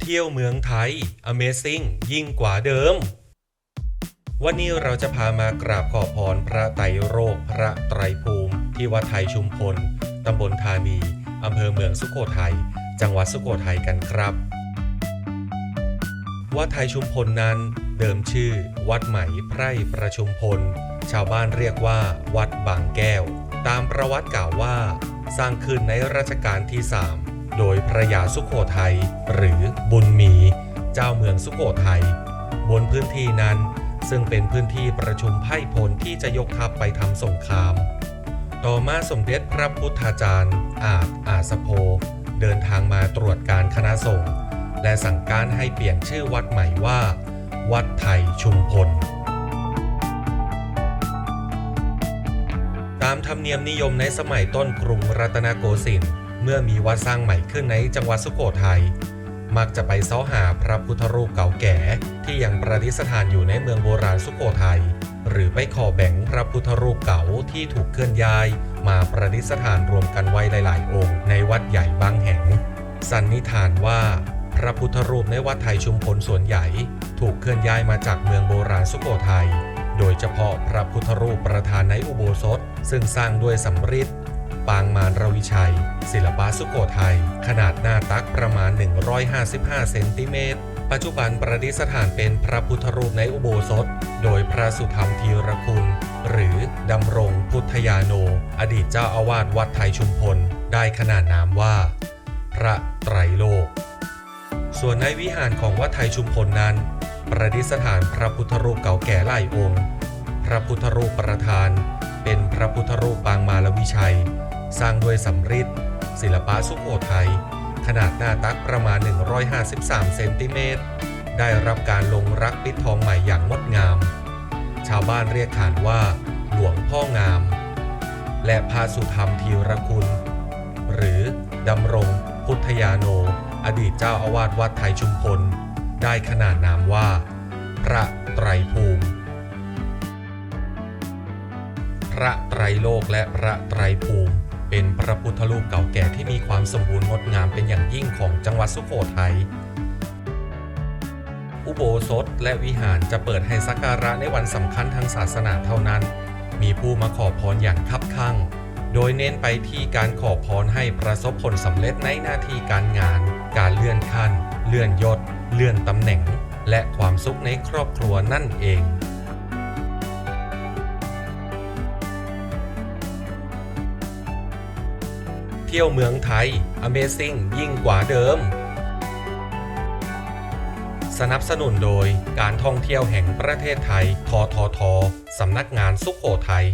เที่ยวเมืองไทย Amazing ยิ่งกว่าเดิม วันนี้เราจะพามากราบขอพรพระไตรโรคพระไตรภูมิ ที่วัดไทยชุมพล ตำบลธานีอำเภอเมืองสุโขทัย จังหวัดสุโขทัยกันครับ วัดไทยชุมพลนั้นเดิมชื่อ วัดไหมไพร่ประชุมพล ชาวบ้านเรียกว่า วัดบางแก้ว ตามประวัติกล่าวว่า สร้างขึ้นในรัชกาลที่3 โดยพระยาสุโขทัยหรือบุญมี เจ้าเมืองสุโขทัยบนพื้นที่นั้นซึ่งเป็นพื้นที่ประชุมไพ่พลที่จะยกทัพไปทำสงคราม ต่อมาสมเด็จพระพุทธาจารย์ อาจอาสโพเดินทางมาตรวจการคณะสงฆ์และสั่งการให้เปลี่ยนชื่อวัดใหม่ว่า วัดไทยชุมพล ตามธรรมเนียมนิยมในสมัยต้นกรุงรัตนโกสินทร์ เมื่อมีวัดสร้างใหม่ขึ้นในจังหวัดสุโขทัยมักจะไปเซ้าหาพระพุทธรูปเก่าแก่ ที่ยังประดิษฐานอยู่ในเมืองโบราณสุโขทัยหรือไปขอแบ่งพระพุทธรูปเก่าที่ถูกเคลื่อนย้าย มาประดิษฐานรวมกันไว้หลาย ๆ องค์ ในวัดใหญ่บางแห่ง สันนิษฐานว่า พระพุทธรูปในวัดไทยชุมพลส่วนใหญ่ ถูกเคลื่อนย้ายมาจากเมืองโบราณสุโขทัยโดยเฉพาะพระพุทธรูปประธานในอุโบสถ ซึ่งสร้างด้วยสำริด ปางมารรวิชัย ศิลปะสุโขทัย ขนาดหน้าตักประมาณ 155 เซนติเมตร ปัจจุบันประดิษฐานเป็นพระพุทธรูปในอุโบสถ โดยพระสุธรรมธีรคุณ หรือดำรงพุทธยาโน อดีตเจ้าอาวาสวัดไทยชุมพล ได้ขนานนามว่า พระไตรโลก ส่วนในวิหารของวัดไทยชุมพลนั้น ประดิษฐานพระพุทธรูปเก่าแก่หลายองค์ พระพุทธรูปประธาน เป็นพระพุทธรูปปางมาลวิชัย สร้างด้วยสำริดศิลปะสุโขทัยขนาดหน้าตักประมาณ 153 เซนติเมตร ได้รับการลงรักปิดทองใหม่อย่างงดงาม ชาวบ้านเรียกขานว่า หลวงพ่องาม และพระสุธรรมธีรคุณ หรือดำรง พุทธยาโน อดีตเจ้าอาวาสวัดไทยชุมพล ได้ขนานนามว่า พระไตรภูมิ ระไตรโลกและพระไตรภูมิ เป็นพระพุทธรูปเก่าแก่ที่มีความสมบูรณ์งดงามเป็นอย่างยิ่งของจังหวัดสุโขทัยอุโบสถและวิหารจะเปิดให้สักการะในวันสำคัญทางศาสนาเท่านั้น มีผู้มาขอพรอย่างคับคั่ง โดยเน้นไปที่การขอพรให้ประสบผลสำเร็จในหน้าที่การงาน การเลื่อนขั้น เลื่อนยศ เลื่อนตำแหน่ง และความสุขในครอบครัวนั่นเอง เที่ยวเมืองไทย Amazing ยิ่งกว่าเดิม สนับสนุนโดยการท่องเที่ยวแห่งประเทศไทย ททท สำนักงานสุขโขทัย